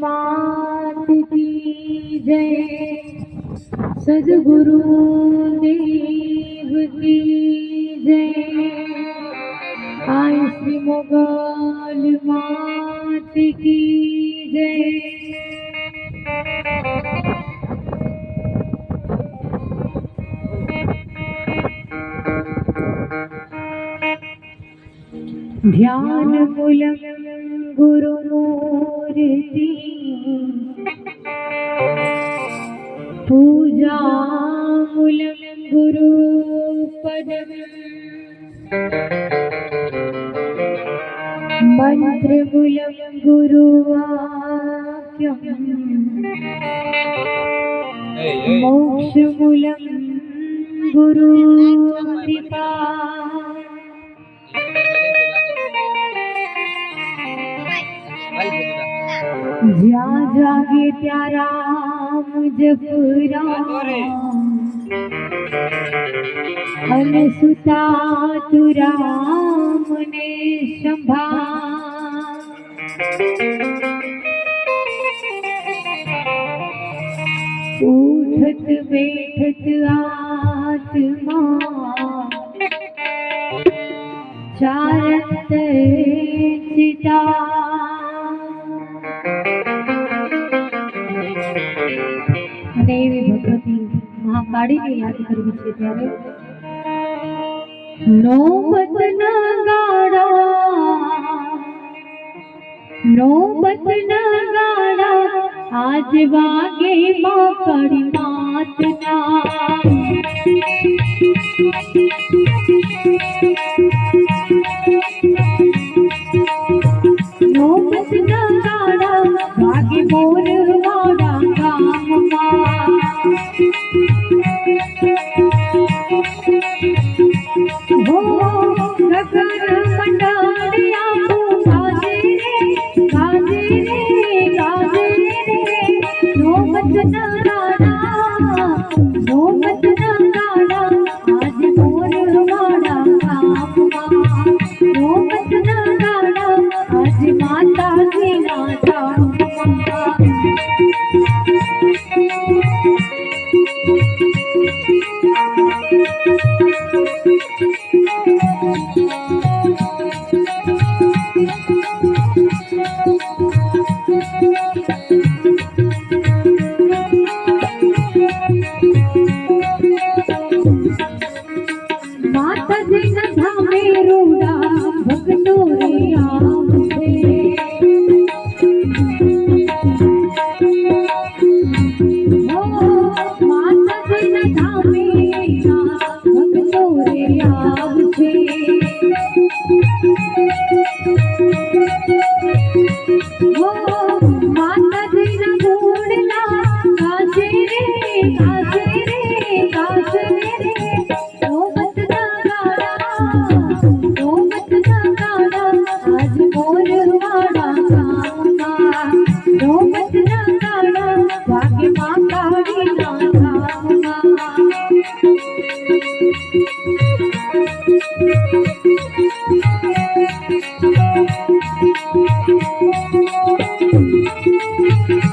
मात की जय सदगुरु देव की जय आय श्री मोगल मात की जय ध्यानमूलं गुरुमूर्ति पूजामूलं गुरुपदम् मन्त्रमूलं गुरुवाक्यम् मोक्षमूलं गुरुकृपा જ્યાં જાગે ત્યાં રામ જપુરા અને સુતા તુ રામને સંભા ઉઠત બેઠત આત્મા. ચારત ચિતા મહાકાળીને યાદ કરવી છે ત્યારે? નોબત ના ગાડા, નોબત ના ગાડા, આજ વાગે માકડી માતના माता जी नथा में रोड़ा भगतो रे आ હો,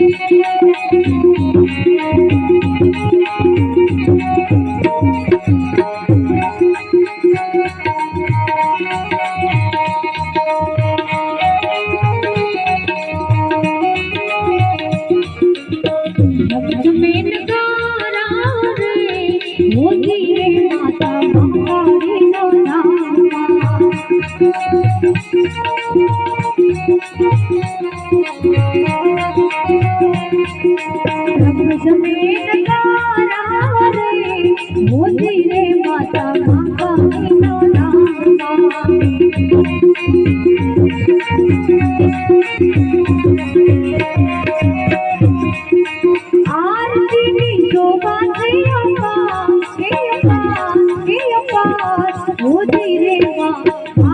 Thank you. મોતી રે માતા માતા નો નામ આરતી ની શોભા થઈ અમ્મા હે અમ્મા હે અમ્મા મોતી રે માતા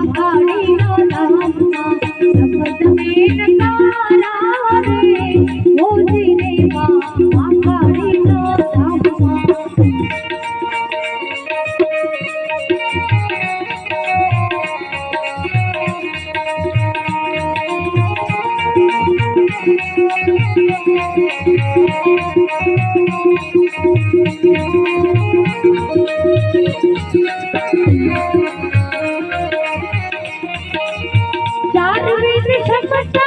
चार में से सबका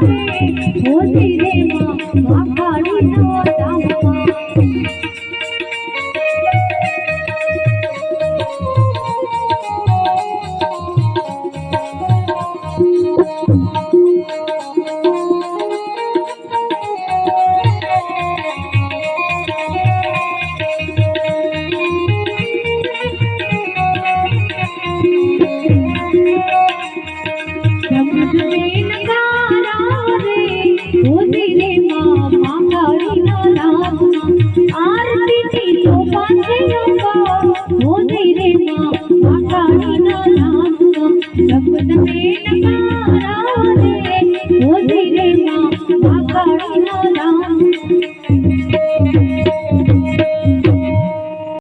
રે માખા નો રામ